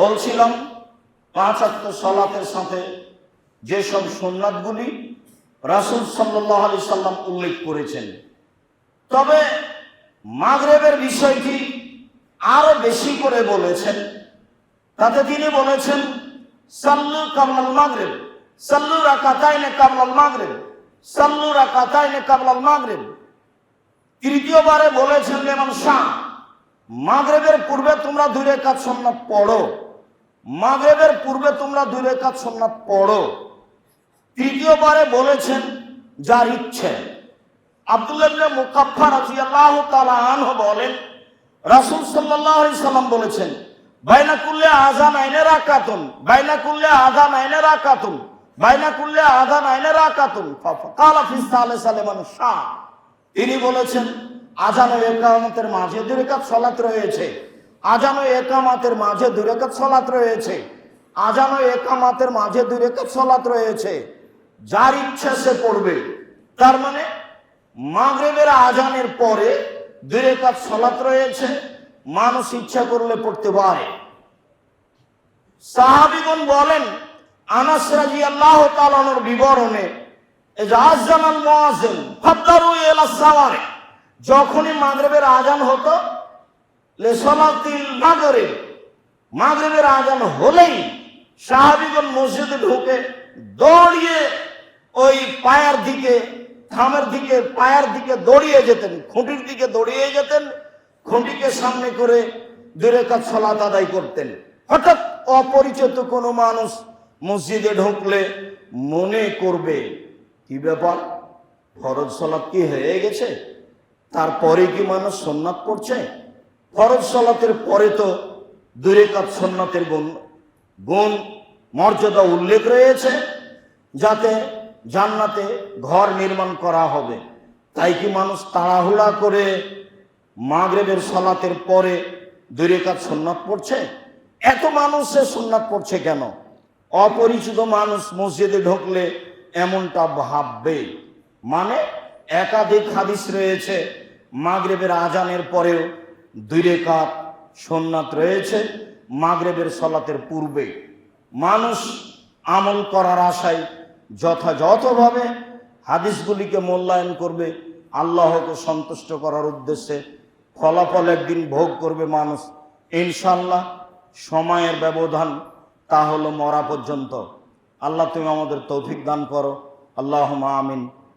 বলছিলাম, পাঁচ আত্ম সলাতের সাথে যেসব সোননাথগুলি রাসুল সাল্লাহ আলি সাল্লাম উল্লেখ করেছেন। তবে মাগরেবের বিষয়টি আরও বেশি করে বলেছেন। তাতে তিনি বলেছেন, সাল্লু কাবলাল মাগরেব, সাল্লু রাকাতাইনে কাবলাল মাগরেব, সাল্লু রাকাতাইনে কাবলাল মাগরেব। তৃতীয়বারে বলেছেন যেমন শাহ, মাগরেবের পূর্বে তোমরা দুই রেখাত সন্ন্যাত পড়ো। মাগরেবের পূর্বে তোমরা দুই রেখাত সন্ন্যাত পড়ো। তৃতীয়বারে বলেছেন, যার ইচ্ছে। আব্দুল্লাহ মুকাফা রাজিয়াল্লাহ তালা আনহ বলেন, রাসুল সাল্লাহ সাল্লাম বলেছেন, বাইনা কুল্লে আজান আইনে রাকাতুন, বাইনা কুল্লে আজান আইনে রাকাতুন, বাইনা কুল্লে আজান আইনে রাকাতুন কালা ফিস সালে সালেমান শাহ। তিনি বলেছেন আজান ও একামতের মাঝে দুই রেখাত সলাত রয়েছে। আজান একামাতের মাঝে দুই রেখাত সলাত রয়েছে। আজান ও একামাতের মাঝে দুই সলাত রয়েছে। যার ইচ্ছা সে পড়বে। তার মানে মাগরেবের আজানের পরে দুই রেখাত সলাত রয়েছে। মানুষ ইচ্ছা করলে পড়তে পারে। সাহাবিগণ বলেন, আনাস রাজি আল্লাহ তালানোর বিবরণে যখনই মাগরিবের আজান হতো লে সলাতিল মাগরিব। মাগরিবের আজান হলেই সাহাবিগণ মসজিদে ঢুকে দৌড়িয়ে ওই পায়ের দিকে থামের দিকে, পায়ের দিকে দৌড়িয়ে যেতেন, খুঁটির দিকে দৌড়িয়ে যেতেন, খুঁটিকে সামনে করে দূরে কাজ সলাত আদায় করতেন। হঠাৎ অপরিচিত কোনো মানুষ মসজিদে ঢুকলে মনে করবে, কি ব্যাপার? ফরজ সলাৎ কি হয়ে গেছে? তারপরে কি মানুষ সন্ন্যাত করছে? ফরজ সলাতের পরে তো দূরে কাজ সন্ন্যাতের গুণ গুণ মর্যাদা উল্লেখ রয়েছে, যাতে জান্নাতে ঘর নির্মাণ করা হবে। তাই কি মানুষ তাড়াহুড়া করে মাগরেবের সলাতের পরে দুই রেখাত সুন্নাত পড়ছে? এত মানুষ সে সুন্নাত পড়ছে কেন? অপরিচিত মানুষ মসজিদে ঢুকলে এমনটা ভাববে। মানে একাধিক হাদিস রয়েছে, মাগরেবের আজানের পরেও দুই রেখাত সোননাথ রয়েছে, মাগরেবের সলাতের পূর্বে। মানুষ আমল করার আশায় যথাযথভাবে হাদিসগুলিকে মূল্যায়ন করবে, আল্লাহকে সন্তুষ্ট করার উদ্দেশ্যে ফলাফল একদিন ভোগ করবে মানুষ। ইনশাল্লাহ সময়ের ব্যবধান তা হলো মরা পর্যন্ত। আল্লাহ তুমি আমাদের তৌফিক দান করো। আল্লাহ আমিন।